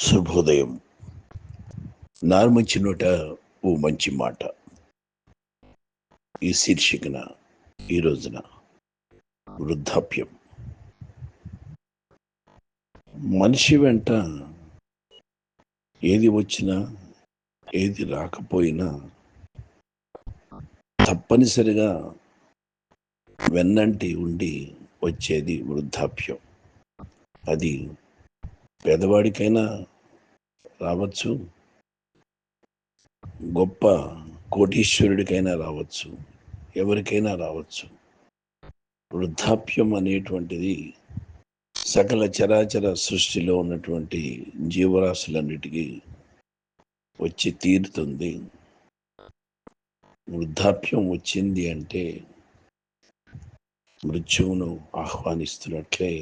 శుభోదయం. నార్మంచి నోట ఓ మంచి మాట. ఈ శీర్షికన ఈ రోజున వృద్ధాప్యం. మనిషి వెంట ఏది వచ్చినా ఏది రాకపోయినా తప్పనిసరిగా వెన్నంటి ఉండి వచ్చేది వృద్ధాప్యం. అది పేదవాడికైనా రావచ్చు. గొప్ప కోటీశ్వరుడికైనా రావచ్చు. ఎవరికైనా రావచ్చు. వృద్ధాప్యం అనేటువంటిది సకల చరాచర సృష్టిలో ఉన్నటువంటి జీవరాశులన్నిటికీ వచ్చి తీరుతుంది. వృద్ధాప్యం వచ్చింది అంటే మృత్యువును ఆహ్వానిస్తున్నట్లే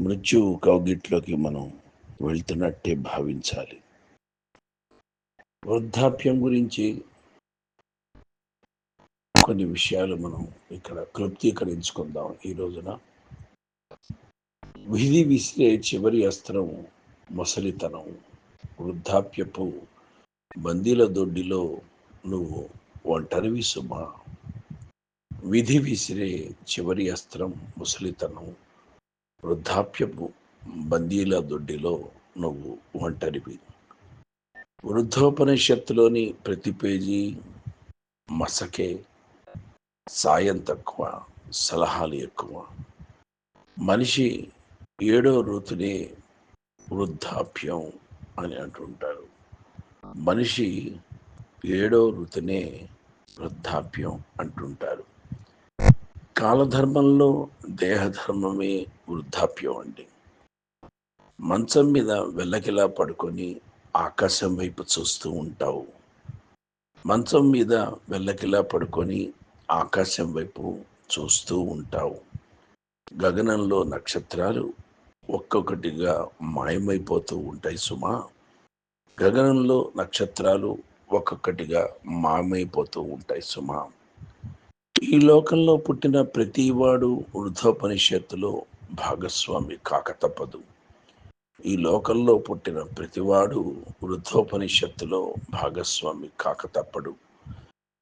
మృత్యు కౌగిట్లోకి మనం వెళ్తున్నట్టే భావించాలి. వృద్ధాప్యం గురించి కొన్ని విషయాలు మనం ఇక్కడ క్లుప్తీకరించుకుందాం ఈ రోజున. విధి విసిరే చివరి అస్త్రం ముసలితనం. వృద్ధాప్యపు బందీల దొడ్డిలో నువ్వు ఒంటరివి సుమా. విధి విసిరే చివరి అస్త్రం ముసలితనం. వృద్ధాప్యపు బందీల దొడ్డిలో నువ్వు ఒంటరివి. వృద్ధోపనిషత్తులోని ప్రతి పేజీ మసకే సాయం తక్కువ సలహాలు ఎక్కువ. మనిషి ఏడో ఋతునే వృద్ధాప్యం అని అంటుంటారు. మనిషి ఏడో ఋతునే వృద్ధాప్యం అంటుంటారు. కాలధర్మంలో దేహధర్మమే వృద్ధాప్యం అండి. మంచం మీద వెళ్ళకిలా పడుకొని ఆకాశం వైపు చూస్తూ ఉంటావు. మంచం మీద వెళ్ళకిలా పడుకొని ఆకాశం వైపు చూస్తూ ఉంటావు. గగనంలో నక్షత్రాలు ఒక్కొక్కటిగా మాయమైపోతూ ఉంటాయి సుమా. గగనంలో నక్షత్రాలు ఒక్కొక్కటిగా మాయమైపోతూ ఉంటాయి సుమా. ఈ లోకంలో పుట్టిన ప్రతివాడు వృద్ధోపనిషత్తులో భాగస్వామి కాక తప్పదు. ఈ లోకంలో పుట్టిన ప్రతివాడు వృద్ధోపనిషత్తులో భాగస్వామి కాక తప్పడు.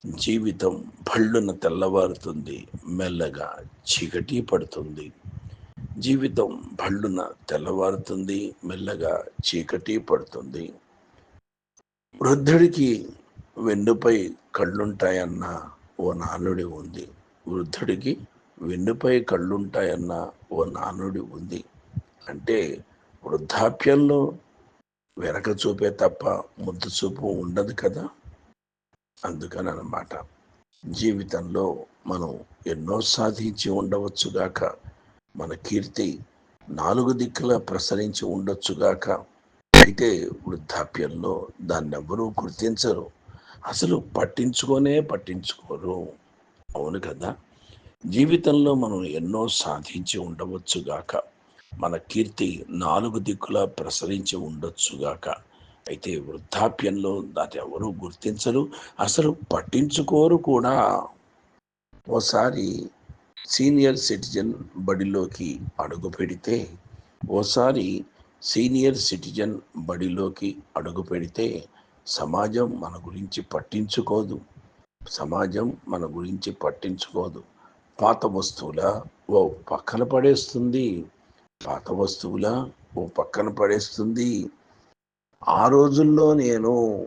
జీవితం భళ్ళున తెల్లవారుతుంది మెల్లగా చీకటి పడుతుంది. జీవితం భళ్ళున తెల్లవారుతుంది మెల్లగా చీకటి పడుతుంది. వృద్ధుడికి వెన్నుపై కళ్ళుంటాయన్న ఓ నానుడి ఉంది. వృద్ధుడికి వెన్నుపై కళ్ళుంటాయన్న ఓ నానుడి ఉంది. అంటే వృద్ధాప్యంలో వెనక చూపే తప్ప ముద్దు చూపు ఉండదు కదా? అందుకని అన్నమాట జీవితంలో మనం ఎన్నో సాధించి ఉండవచ్చుగాక మన కీర్తి నాలుగు దిక్కుల ప్రసరించి ఉండొచ్చుగాక అయితే వృద్ధాప్యంలో దాన్ని గుర్తించరు. అసలు పట్టించుకోనే పట్టించుకోరు. అవును కదా? జీవితంలో మనం ఎన్నో సాధించి ఉండవచ్చుగాక మన కీర్తి నాలుగు దిక్కులా ప్రసరించి ఉండొచ్చుగాక అయితే వృద్ధాప్యంలో దాన్ని ఎవరు గుర్తించరు అసలు పట్టించుకోరు కూడా. ఓసారి సీనియర్ సిటిజన్ బడిలోకి అడుగు పెడితే ఓసారి సీనియర్ సిటిజన్ బడిలోకి అడుగు పెడితే సమాజం మన గురించి పట్టించుకోదు. సమాజం మన గురించి పట్టించుకోదు. పాత వస్తువుల ఓ పక్కన పడేస్తుంది. పాత వస్తువుల ఓ పక్కన పడేస్తుంది. ఆ రోజుల్లో నేను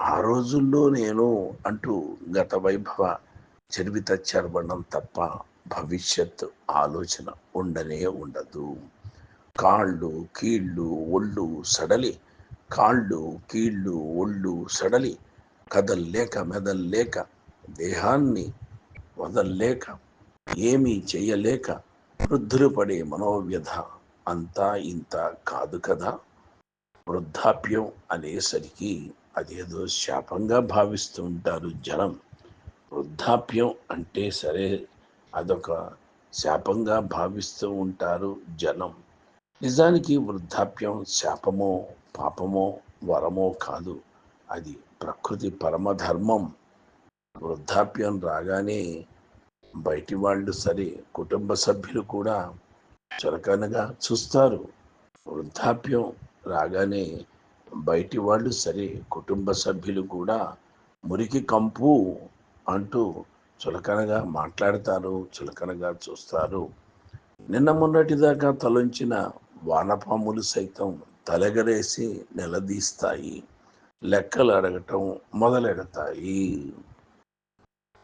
ఆ రోజుల్లో నేను అంటూ గత వైభవ చరివిత చర్వణం తప్ప భవిష్యత్ ఆలోచన ఉండనే ఉండదు. కాళ్ళు కీళ్ళు ఒళ్ళు సడలి కాళ్ళు కీళ్ళు ఒళ్ళు సడలి కదల్లేక మెదల్లేక దేహాన్ని వదల్లేక ఏమీ చేయలేక వృద్ధులు పడే మనోవ్యధ అంతా ఇంత కాదు కదా? వృద్ధాప్యం అనేసరికి అదేదో శాపంగా భావిస్తూ ఉంటారు జనం. వృద్ధాప్యం అంటే సరే అదొక శాపంగా భావిస్తూ ఉంటారు జనం. నిజానికి వృద్ధాప్యం శాపమో పాపమో వరమో కాదు. అది ప్రకృతి పరమధర్మం వృద్ధాప్యం రాగానే బయటి వాళ్ళు సరే కుటుంబ సభ్యులు కూడా చులకనగా చూస్తారు. వృద్ధాప్యం రాగానే బయటి వాళ్ళు సరే కుటుంబ సభ్యులు కూడా మురికి కంపు అంటూ చులకనగా మాట్లాడతారు చులకనగా చూస్తారు. నిన్న మొన్నటిదాకా తలంచిన వానపాములు సైతం తలెగరేసి నిలదీస్తాయి. లెక్కలు అడగటం మొదలెడతాయి.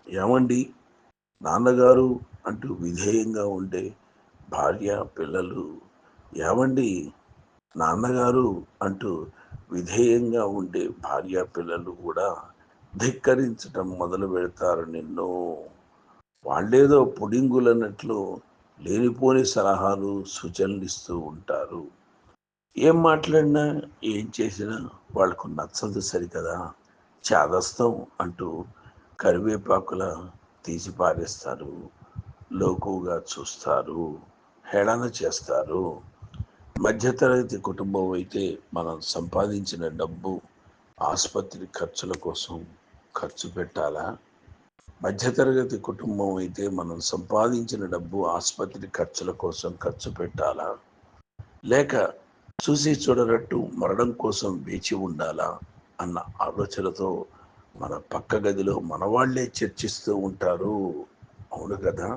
ఏమండి? నాన్నగారు అంటూ విధేయంగా ఉండే భార్య పిల్లలు ఏమండి? నాన్నగారు అంటూ విధేయంగా ఉండే భార్య పిల్లలు కూడా ధిక్కరించటం మొదలు పెడతారు నిన్ను. వాళ్ళేదో పుడింగులన్నట్లు లేనిపోని సలహాలు సూచనలు ఇస్తూ ఉంటారు. ఏం మాట్లాడినా ఏం చేసినా వాళ్ళకు నచ్చదు సరికదా. చాదస్తం అంటూ కరివేపాకుల తీసి పారేస్తారు. లోకుగా చూస్తారు. హేళన చేస్తారు. మధ్యతరగతి కుటుంబం అయితే మనం సంపాదించిన డబ్బు ఆసుపత్రి ఖర్చుల కోసం ఖర్చు పెట్టాలా? మధ్యతరగతి కుటుంబం అయితే మనం సంపాదించిన డబ్బు ఆసుపత్రి ఖర్చుల కోసం ఖర్చు పెట్టాలా? లేక చూసి చూడనట్టు మరణం కోసం వేచి ఉండాలా అన్న ఆలోచనతో మన పక్క గదిలో మనవాళ్ళే చర్చిస్తూ ఉంటారు. అవును కదా?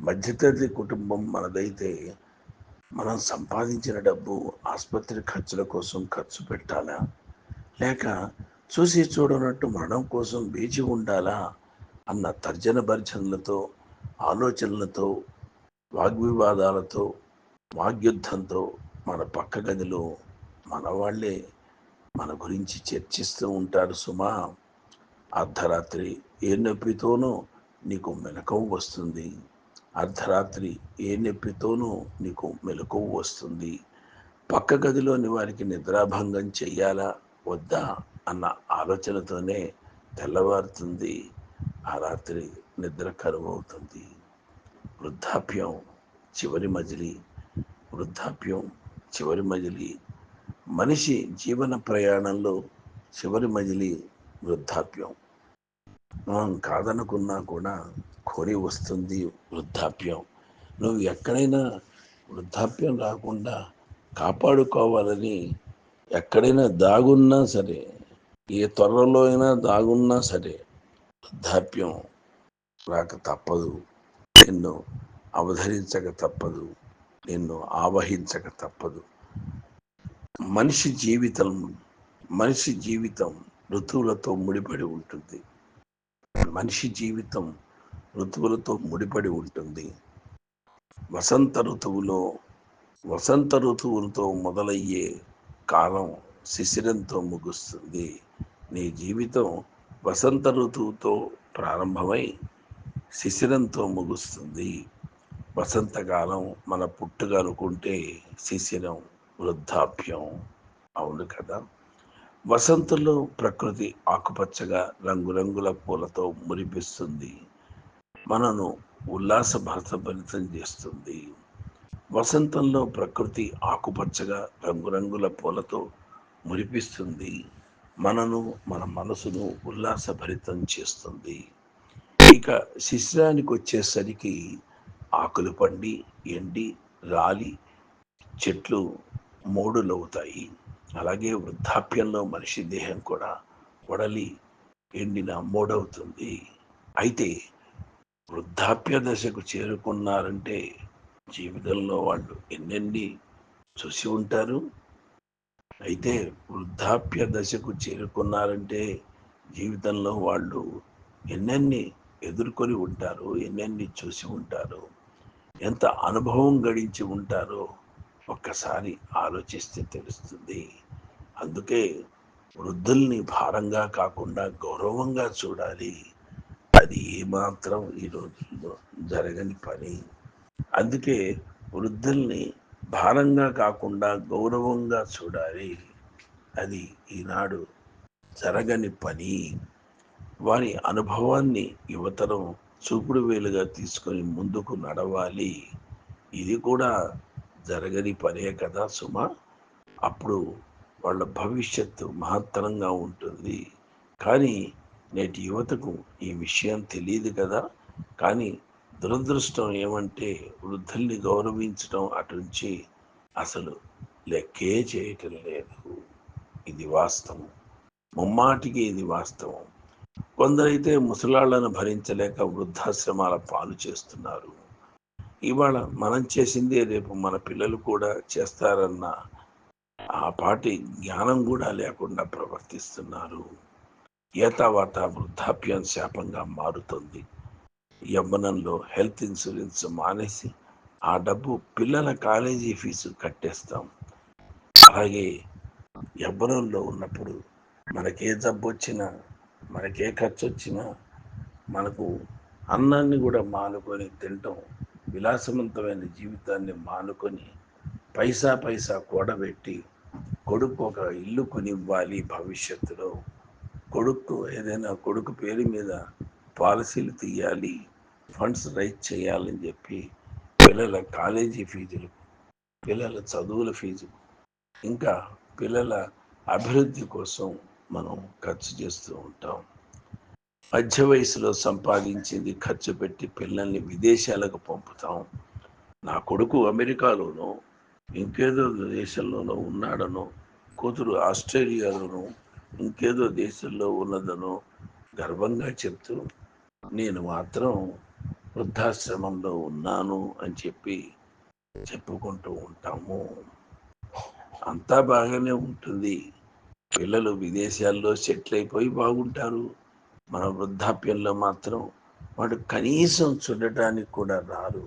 మధ్యతరగతి కుటుంబం మనదైతే మనం సంపాదించిన డబ్బు ఆసుపత్రి ఖర్చుల కోసం ఖర్చు పెట్టాలా? లేక చూసి చూడనట్టు మరణం కోసం వేచి ఉండాలా అన్న తర్జన భర్జనలతో ఆలోచనలతో వాగ్వివాదాలతో వాగ్యుద్ధంతో మన పక్క గదిలో మన వాళ్ళే మన గురించి చర్చిస్తూ ఉంటారు సుమా. అర్ధరాత్రి ఏ నొప్పితోనూ నీకు మెలకువ వస్తుంది. అర్ధరాత్రి ఏ నొప్పితోనూ నీకు మెలకువ వస్తుంది. పక్క గదిలోని వారికి నిద్రాభంగం చెయ్యాలా? వద్దా? అన్న ఆలోచనతోనే తెల్లవారుతుంది. ఆ రాత్రి నిద్ర కరువు అవుతుంది వృద్ధాప్యం చివరి మజిలి. వృద్ధాప్యం చివరి మజిలి. మనిషి జీవన ప్రయాణంలో చివరి మజిలి వృద్ధాప్యం. మనం కాదనుకున్నా కూడా కోరి వస్తుంది వృద్ధాప్యం. నువ్వు ఎక్కడైనా వృద్ధాప్యం రాకుండా కాపాడుకోవాలని ఎక్కడైనా దాగున్నా సరే ఏ త్వరలో అయినా దాగున్నా సరే వృద్ధాప్యం రాక తప్పదు. నిన్ను అవధరించక తప్పదు. నిన్ను ఆవహించక తప్పదు. మనిషి జీవితం మనిషి జీవితం ఋతువులతో ముడిపడి ఉంటుంది. మనిషి జీవితం ఋతువులతో ముడిపడి ఉంటుంది. వసంత ఋతువులో వసంత ఋతువులతో మొదలయ్యే కాలం శిశిరంతో ముగుస్తుంది. నీ జీవితం వసంత ఋతువుతో ప్రారంభమై శిశిరంతో ముగుస్తుంది. వసంతకాలం మన పుట్టుక అనుకుంటే శిశిరం వృద్ధాప్యం. అవును కదా? వసంతంలో ప్రకృతి ఆకుపచ్చగా రంగురంగుల పూలతో మురిపిస్తుంది. మనను ఉల్లాసభరితభరితం చేస్తుంది. వసంతంలో ప్రకృతి ఆకుపచ్చగా రంగురంగుల పూలతో మురిపిస్తుంది. మనను మన మనసును ఉల్లాసభరితం చేస్తుంది. ఇక శిశిరానికి వచ్చేసరికి ఆకులు పండి ఎండి రాలి చెట్లు మోడులవుతాయి. అలాగే వృద్ధాప్యంలో మనిషి దేహం కూడా వడలి ఎండిన మోడవుతుంది. అయితే వృద్ధాప్య దశకు చేరుకున్నారంటే జీవితంలో వాళ్ళు ఎన్నెన్ని చూసి ఉంటారు? అయితే వృద్ధాప్య దశకు చేరుకున్నారంటే జీవితంలో వాళ్ళు ఎన్నెన్ని ఎదుర్కొని ఉంటారు? ఎన్నెన్ని చూసి ఉంటారు? ఎంత అనుభవం గడించి ఉంటారో ఒక్కసారి ఆలోచిస్తే తెలుస్తుంది. అందుకే వృద్ధుల్ని భారంగా కాకుండా గౌరవంగా చూడాలి. అది ఏమాత్రం ఈ రోజుల్లో జరగని పని. అందుకే వృద్ధుల్ని భారంగా కాకుండా గౌరవంగా చూడాలి. అది ఈనాడు జరగని పని. వారి అనుభవాన్ని యువతరం చూపుడు వేలుగా తీసుకొని ముందుకు నడవాలి. ఇది కూడా జరగని పనే కదా సుమ? అప్పుడు వాళ్ళ భవిష్యత్తు మహత్తరంగా ఉంటుంది. కానీ నేటి యువతకు ఈ విషయం తెలియదు కదా? కానీ దురదృష్టం ఏమంటే వృద్ధుల్ని గౌరవించడం అటు నుంచి అసలు లెక్కే చేయటం లేదు. ఇది వాస్తవం. ముమ్మాటికి ఇది వాస్తవం. కొందరైతే ముసలాళ్ళను భరించలేక వృద్ధాశ్రమాల పాలు చేస్తున్నారు. ఇవాళ మనం చేసిందే రేపు మన పిల్లలు కూడా చేస్తారన్న ఆ పాటి జ్ఞానం కూడా లేకుండా ప్రవర్తిస్తున్నారు. ఏతావాత వృద్ధాప్యం శాపంగా మారుతుంది. యవ్వనంలో హెల్త్ ఇన్సూరెన్స్ మానేసి ఆ డబ్బు పిల్లల కాలేజీ ఫీజు కట్టేస్తాం. అలాగే యవ్వనంలో ఉన్నప్పుడు మనకే జబ్బు వచ్చినా మనకే ఖర్చు వచ్చినా మనకు అన్నాన్ని కూడా మానుకొని తినటం విలాసవంతమైన జీవితాన్ని మానుకొని పైసా పైసా కూడబెట్టి కొడుకు ఒక ఇల్లు కొనివ్వాలి భవిష్యత్తులో. కొడుకు ఏదైనా కొడుకు పేరు మీద పాలసీలు తీయాలి ఫండ్స్ రైజ్ చేయాలని చెప్పి పిల్లల కాలేజీ ఫీజులు పిల్లల చదువుల ఫీజు ఇంకా పిల్లల అభివృద్ధి కోసం మనం ఖర్చు చేస్తూ ఉంటాం. మధ్య వయసులో సంపాదించింది ఖర్చు పెట్టి పిల్లల్ని విదేశాలకు పంపుతాం. నా కొడుకు అమెరికాలోనో ఇంకేదో దేశంలోనో ఉన్నాడనో కూతురు ఆస్ట్రేలియాలోనో ఇంకేదో దేశంలో ఉన్నదనో గర్వంగా చెప్తూ నేను మాత్రం వృద్ధాశ్రమంలో ఉన్నాను అని చెప్పి చెప్పుకుంటూ ఉంటాము. అంతా బాగానే ఉంటుంది. పిల్లలు విదేశాల్లో సెటిల్ అయిపోయి బాగుంటారు. మన వృద్ధాప్యంలో మాత్రం వాడు కనీసం చూడటానికి కూడా రారు.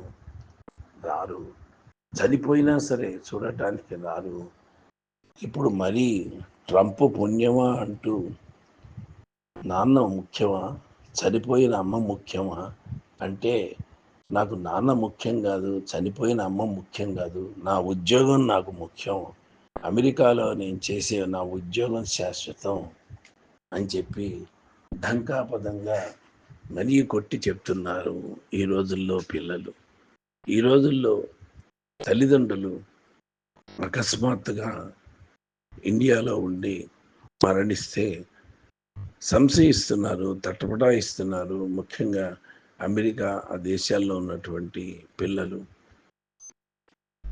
రారు. చనిపోయినా సరే చూడటానికి రారు. ఇప్పుడు మరీ ట్రంప్ పుణ్యమా అంటూ నాన్న ముఖ్యమా? చనిపోయిన అమ్మ ముఖ్యమా? అంటే నాకు నాన్న ముఖ్యం కాదు చనిపోయిన అమ్మ ముఖ్యం కాదు నా ఉద్యోగం నాకు ముఖ్యం. అమెరికాలో నేను చేసే నా ఉద్యోగం శాశ్వతం అని చెప్పి ఢంకాపదంగా మరీ కొట్టి చెప్తున్నారు ఈ రోజుల్లో పిల్లలు. ఈ రోజుల్లో తల్లిదండ్రులు అకస్మాత్తుగా ఇండియాలో ఉండి మరణిస్తే సంశయిస్తున్నారు తటపటాయిస్తున్నారు ముఖ్యంగా అమెరికా ఆ దేశాల్లో ఉన్నటువంటి పిల్లలు.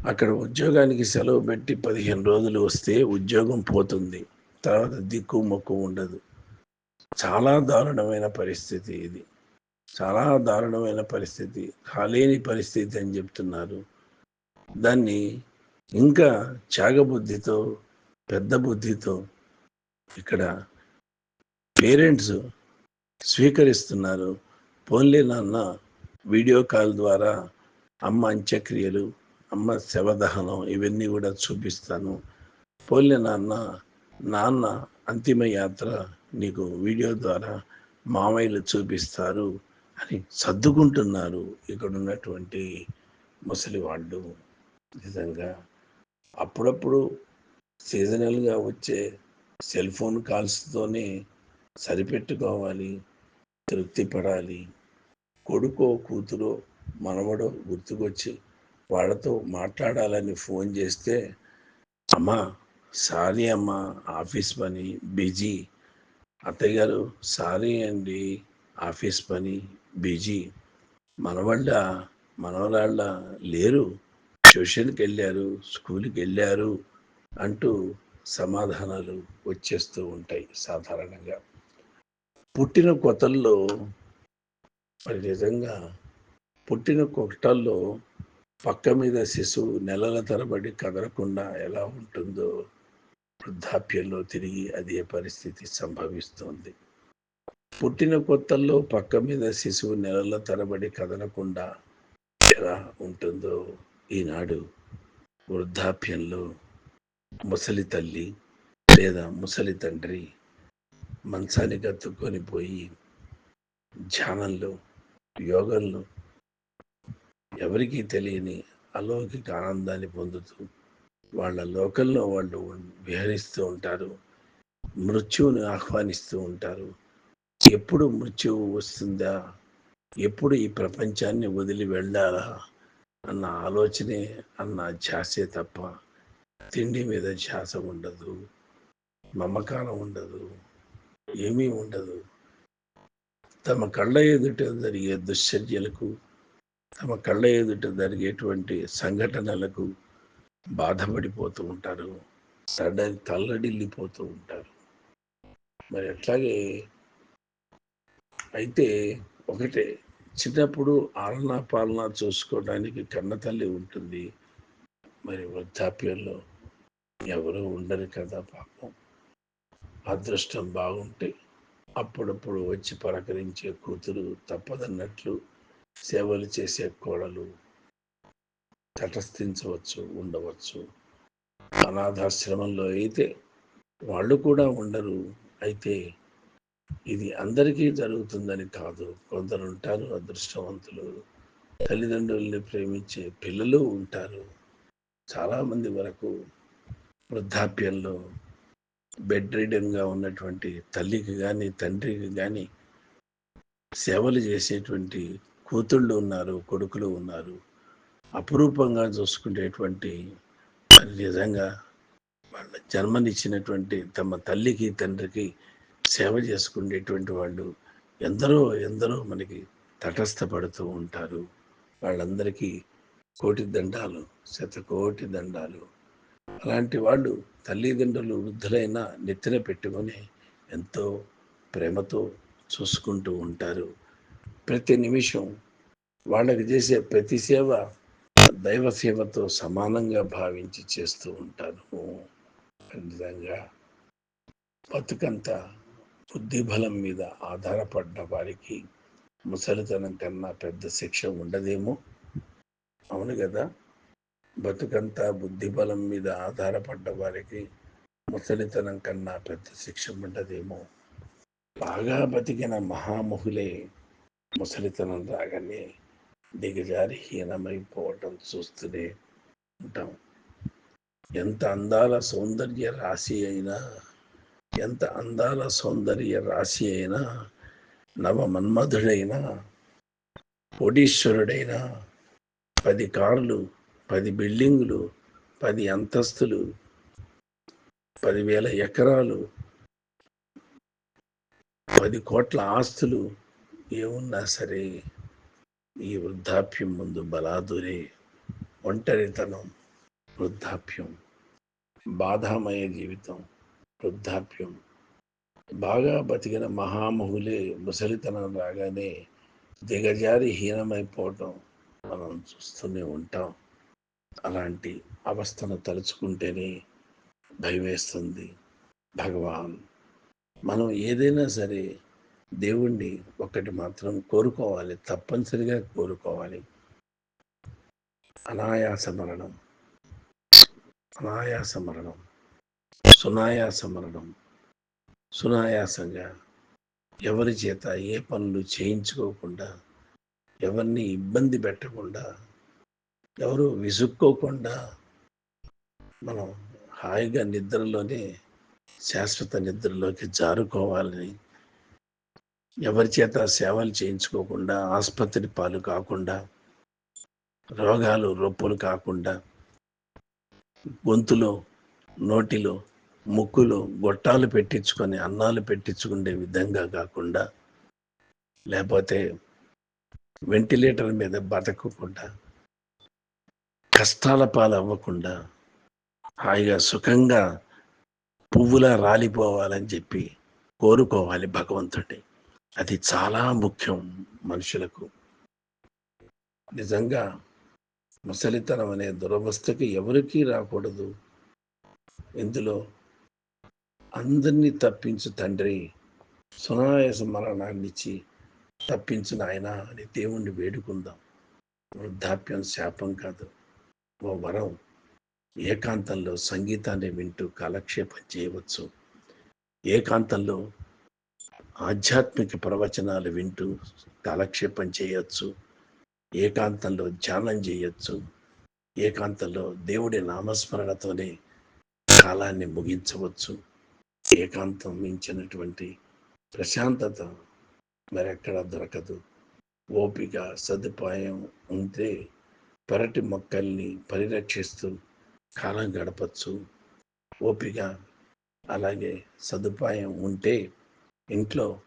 అక్కడ ఉద్యోగానికి సెలవు పెట్టి పదిహేను రోజులు వస్తే ఉద్యోగం పోతుంది. తర్వాత దిక్కు మొక్కు ఉండదు. చాలా దారుణమైన పరిస్థితి ఇది. చాలా దారుణమైన పరిస్థితి. కాలేని పరిస్థితి అని చెప్తున్నారు. దాన్ని ఇంకా త్యాగబుద్ధితో పెద్ద బుద్ధితో ఇక్కడ పేరెంట్స్ స్వీకరిస్తున్నారు. పోన్లే నాన్న వీడియో కాల్ ద్వారా అమ్మ అంత్యక్రియలు అమ్మ శవదహనం ఇవన్నీ కూడా చూపిస్తాను. పోలే నాన్న నాన్న అంతిమ యాత్ర నీకు వీడియో ద్వారా మామయ్యలు చూపిస్తారు అని సర్దుకుంటున్నారు ఇక్కడ ఉన్నటువంటి ముసలి వాళ్ళు. నిజంగా అప్పుడప్పుడు సీజనల్గా వచ్చే సెల్ ఫోన్ కాల్స్తోనే సరిపెట్టుకోవాలి తృప్తి పడాలి కొడుకో కూతురో మనవడో గుర్తుకొచ్చి వాళ్ళతో మాట్లాడాలని ఫోన్ చేస్తే అమ్మా సారీ అమ్మా ఆఫీస్ పని బిజీ. అత్తయ్య గారు సారీ అండి ఆఫీస్ పని బిజీ. మనవాళ్ళ మనవరాళ్ళ లేరు ట్యూషన్కి వెళ్ళారు స్కూల్కి వెళ్ళారు అంటూ సమాధానాలు వచ్చేస్తూ ఉంటాయి సాధారణంగా. పుట్టిన కొత్తల్లో మరి నిజంగా పుట్టిన కొట్టల్లో పక్క మీద శిశువు నెలల తరబడి కదలకుండా ఎలా ఉంటుందో వృద్ధాప్యంలో తిరిగి అదే పరిస్థితి సంభవిస్తోంది. పుట్టిన కొత్తల్లో పక్క మీద శిశువు నెలల తరబడి కదలకుండా ఎలా ఉంటుందో ఈనాడు వృద్ధాప్యంలో ముసలి తల్లి లేదా ముసలి తండ్రి మంచాన్ని కత్తుకొని పోయి ధ్యానంలో యోగంలో ఎవరికీ తెలియని అలౌకిక ఆనందాన్ని పొందుతూ వాళ్ళ లోకల్లో వాళ్ళు విహరిస్తూ ఉంటారు. మృత్యువుని ఆహ్వానిస్తూ ఉంటారు. ఎప్పుడు మృత్యువు వస్తుందా? ఎప్పుడు ఈ ప్రపంచాన్ని వదిలి వెళ్ళాలా? అన్న ఆలోచనే అన్న ధ్యాసే తప్ప తిండి మీద ధ్యాస ఉండదు. మమకారం ఉండదు. ఏమీ ఉండదు. తమ కళ్ళ ఎదుట జరిగే దుశ్చర్యలకు తమ కళ్ళ ఎదుట జరిగేటువంటి సంఘటనలకు బాధపడిపోతూ ఉంటారు. తడ తల్లడిల్లిపోతూ ఉంటారు. మరి అట్లాగే అయితే ఒకటే చిన్నప్పుడు ఆలనా పాలన చూసుకోవడానికి కన్న తల్లి ఉంటుంది. మరి వృద్ధాప్యంలో ఎవరు ఉండరు కదా పాపం. అదృష్టం బాగుంటే అప్పుడప్పుడు వచ్చి పలకరించే కూతురు తప్పదన్నట్లు సేవలు చేసే కోడలు తటస్థించవచ్చు ఉండవచ్చు. అనాథాశ్రమంలో అయితే వాళ్ళు కూడా ఉండరు. అయితే ఇది అందరికీ జరుగుతుందని కాదు. కొందరు ఉంటారు అదృష్టవంతులు. తల్లిదండ్రుల్ని ప్రేమించే పిల్లలు ఉంటారు. చాలామంది వరకు వృద్ధాప్యంలో బెడ్ రీడింగ్గా ఉన్నటువంటి తల్లికి కానీ తండ్రికి కానీ సేవలు చేసేటువంటి కూతుళ్ళు ఉన్నారు కొడుకులు ఉన్నారు. అపురూపంగా చూసుకునేటువంటి నిజంగా వాళ్ళ జన్మనిచ్చినటువంటి తమ తల్లికి తండ్రికి సేవ చేసుకునేటువంటి వాళ్ళు ఎందరో ఎందరో మనకి తటస్థపడుతూ ఉంటారు. వాళ్ళందరికీ కోటి దండాలు శతకోటి దండాలు. అలాంటి వాళ్ళు తల్లిదండ్రులు వృద్ధులైన నెత్తిన పెట్టుకొని ఎంతో ప్రేమతో చూసుకుంటూ ఉంటారు. ప్రతి నిమిషం వాళ్ళకి చేసే ప్రతి సేవ దైవ సేవతో సమానంగా భావించి చేస్తూ ఉంటాను. ఖచ్చితంగా బతుకంతా బుద్ధి బలం మీద ఆధారపడ్డ వారికి ముసలితనం కన్నా పెద్ద శిక్ష ఉండదేమో? అవును కదా. బతుకంతా బుద్ధి బలం మీద ఆధారపడ్డ వారికి ముసలితనం కన్నా పెద్ద శిక్ష ఉండదేమో? బాగా బతికిన మహామహులే ముసలితనం రాగానే దిగజారి హీనమైపోవటం చూస్తూనే ఉంటాం. ఎంత అందాల సౌందర్య రాశి అయినా ఎంత అందాల సౌందర్య రాశి అయినా నవ మన్మధుడైనా కోటీశ్వరుడైనా పది కార్లు పది బిల్డింగులు పది అంతస్తులు పదివేల ఎకరాలు పది కోట్ల ఆస్తులు ఏమున్నా సరే ఈ వృద్ధాప్యం ముందు బలాదురే ఒంటరితనం వృద్ధాప్యం బాధామయ జీవితం వృద్ధాప్యం. బాగా బతికిన మహామహులే ముసలితనం రాగానే దిగజారి హీనమైపోవటం మనం చూస్తూనే ఉంటాం. అలాంటి అవస్థను తలుచుకుంటేనే భయమేస్తుంది. భగవాన్ మనం ఏదైనా సరే దేవుణ్ణి ఒకటి మాత్రం కోరుకోవాలి తప్పనిసరిగా కోరుకోవాలి. అనాయాస మరణం. అనాయాస మరణం. సునాయాస మరణం. సునాయాసంగా ఎవరి చేత ఏ పనులు చేయించుకోకుండా ఎవరిని ఇబ్బంది పెట్టకుండా ఎవరు విసుక్కోకుండా మనం హాయిగా నిద్రలోనే శాశ్వత నిద్రలోకి జారుకోవాలని ఎవరి చేత సేవలు చేయించుకోకుండా ఆసుపత్రి పాలు కాకుండా రోగాలు రొప్పులు కాకుండా గొంతులో నోటిలో ముక్కులో గొట్టాలు పెట్టించుకొని అన్నాలు పెట్టించుకునే విధంగా కాకుండా లేకపోతే వెంటిలేటర్ మీద బతకకుండా కష్టాల పాలు అవ్వకుండా హాయిగా సుఖంగా పువ్వులా రాలిపోవాలని చెప్పి కోరుకోవాలి భగవంతుడి అది చాలా ముఖ్యం మనుషులకు. నిజంగా ముసలితనం అనే దురవస్థకి ఎవరికీ రాకూడదు. ఇందులో అందరినీ తప్పించు తండ్రి సునాయాస మరణాన్నిచ్చి తప్పించిన ఆయన అని దేవుణ్ణి వేడుకుందాం. వృద్ధాప్యం శాపం కాదు. ఓ వరం ఏకాంతంలో సంగీతాన్ని వింటూ కాలక్షేపం చేయవచ్చు. ఏకాంతంలో ఆధ్యాత్మిక ప్రవచనాలు వింటూ కాలక్షేపం చేయొచ్చు ఏకాంతంలో ధ్యానం చేయొచ్చు ఏకాంతంలో దేవుడి నామస్మరణతోనే కాలాన్ని ముగించవచ్చు. ఏకాంతం మించినటువంటి ప్రశాంతత మరెక్కడ దొరకదు. ఓపిక సదుపాయం ఉంటే పెరటి మొక్కల్ని పరిరక్షిస్తూ కాలం గడపచ్చు. ఓపిక అలాగే సదుపాయం ఉంటే ఇంట్లో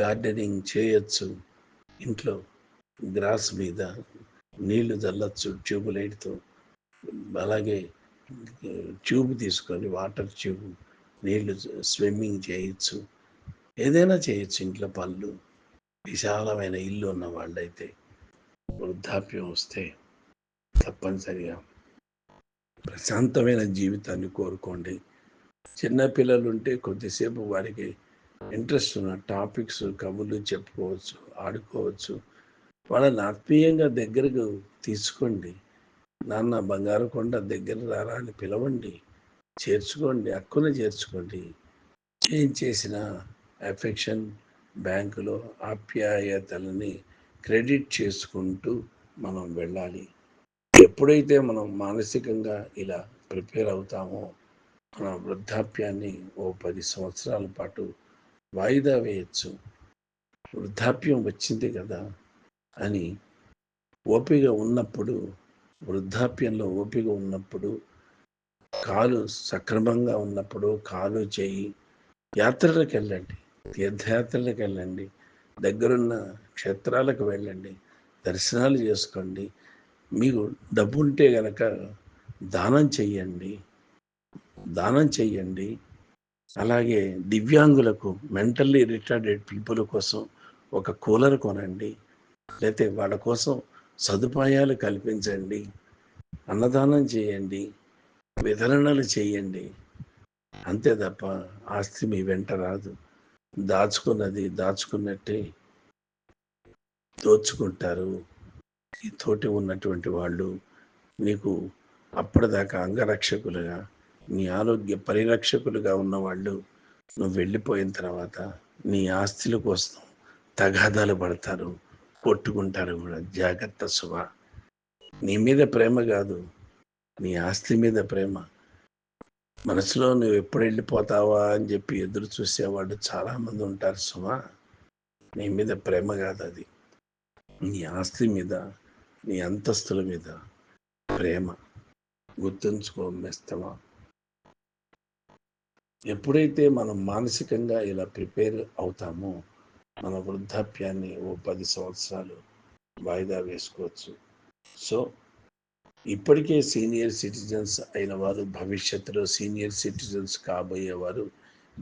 గార్డెనింగ్ చేయొచ్చు. ఇంట్లో గ్రాస్ మీద నీళ్ళు చల్లచ్చు ట్యూబ్ లైట్తో. అలాగే ట్యూబ్ తీసుకొని వాటర్ ట్యూబ్ నీళ్ళు స్విమ్మింగ్ చేయొచ్చు. ఏదైనా చేయొచ్చు ఇంట్లో పనులు విశాలమైన ఇల్లు ఉన్న వాళ్ళైతే వృద్ధాప్యం వస్తే తప్పనిసరిగా ప్రశాంతమైన జీవితాన్ని కోరుకోండి. చిన్నపిల్లలు ఉంటే కొద్దిసేపు వారికి ఇంట్రెస్ట్ ఉన్న టాపిక్స్ కబుర్లు చెప్పుకోవచ్చు ఆడుకోవచ్చు. వాళ్ళని ఆత్మీయంగా దగ్గరకు తీసుకోండి. నాన్న బంగారు కొండ దగ్గర రారా అని పిలవండి. చేర్చుకోండి అక్కున చేర్చుకోండి. ఏం చేసిన ఎఫెక్షన్ బ్యాంకులో ఆప్యాయతలని క్రెడిట్ చేసుకుంటూ మనం వెళ్ళాలి. ఎప్పుడైతే మనం మానసికంగా ఇలా ప్రిపేర్ అవుతామో మన వృద్ధాప్యాన్ని ఓ పది సంవత్సరాల పాటు వాయిదా వేయచ్చు. వృద్ధాప్యం వచ్చింది కదా అని ఓపిక ఉన్నప్పుడు వృద్ధాప్యంలో ఓపిక ఉన్నప్పుడు కాలు సక్రమంగా ఉన్నప్పుడు కాలు చేయి యాత్రలకు వెళ్ళండి తీర్థయాత్రలకు వెళ్ళండి దగ్గరున్న క్షేత్రాలకు వెళ్ళండి దర్శనాలు చేసుకోండి మీకు డబ్బు ఉంటే గనక దానం చెయ్యండి దానం చెయ్యండి అలాగే దివ్యాంగులకు మెంటల్లీ రిటార్డెడ్ పీపుల్ కోసం ఒక కూలర్ కొనండి. లేకపోతే వాళ్ళ కోసం సదుపాయాలు కల్పించండి. అన్నదానం చేయండి. వితరణలు చేయండి. అంతే తప్ప ఆస్తి మీ వెంట రాదు. దాచుకున్నది దాచుకున్నట్టే దోచుకుంటారు. ఈ తోటి ఉన్నటువంటి వాళ్ళు నీకు అప్పటిదాకా అంగరక్షకులుగా నీ ఆరోగ్య పరిరక్షకులుగా ఉన్నవాళ్ళు నువ్వు వెళ్ళిపోయిన తర్వాత నీ ఆస్తుల కోసం తగాదాలు పడతారు కొట్టుకుంటారు కూడా. జాగ్రత్త శుభ నీ మీద ప్రేమ కాదు. నీ ఆస్తి మీద ప్రేమ. మనసులో నువ్వు ఎప్పుడు వెళ్ళిపోతావా అని చెప్పి ఎదురు చూసేవాళ్ళు చాలామంది ఉంటారు సుమా. నీ మీద ప్రేమ కాదు అది. నీ ఆస్తి మీద నీ అంతస్తుల మీద ప్రేమ. గుర్తుంచుకో మెస్తమా ఎప్పుడైతే మనం మానసికంగా ఇలా ప్రిపేర్ అవుతామో మన వృద్ధాప్యాన్ని ఓ పది సంవత్సరాలు వాయిదా వేసుకోవచ్చు. సో ఇప్పటికే సీనియర్ సిటిజన్స్ అయిన వారు భవిష్యత్తులో సీనియర్ సిటిజన్స్ కాబోయేవారు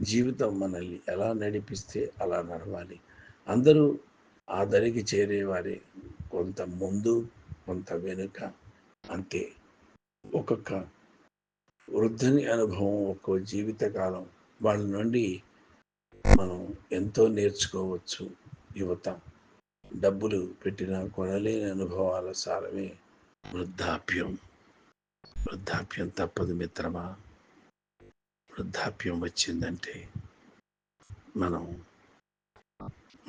జీవితం మనల్ని ఎలా నడిపిస్తే అలా నడవాలి. అందరూ ఆ దరికి చేరేవారే. కొంత ముందు కొంత వెనుక అంతే. ఒక్కొక్క వృద్ధుని అనుభవం ఒక్కో జీవితకాలం వాళ్ళ నుండి మనం ఎంతో నేర్చుకోవచ్చు యువత. డబ్బులు పెట్టిన కొనలేని అనుభవాల సారమే వృద్ధాప్యం. వృద్ధాప్యం తప్పదు మిత్రమా? వృద్ధాప్యం వచ్చిందంటే మనం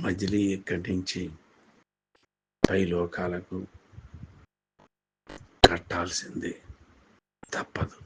మజిలీ ఇక్కడి నుంచి పై లోకాలకు కట్టాల్సిందే తప్పదు.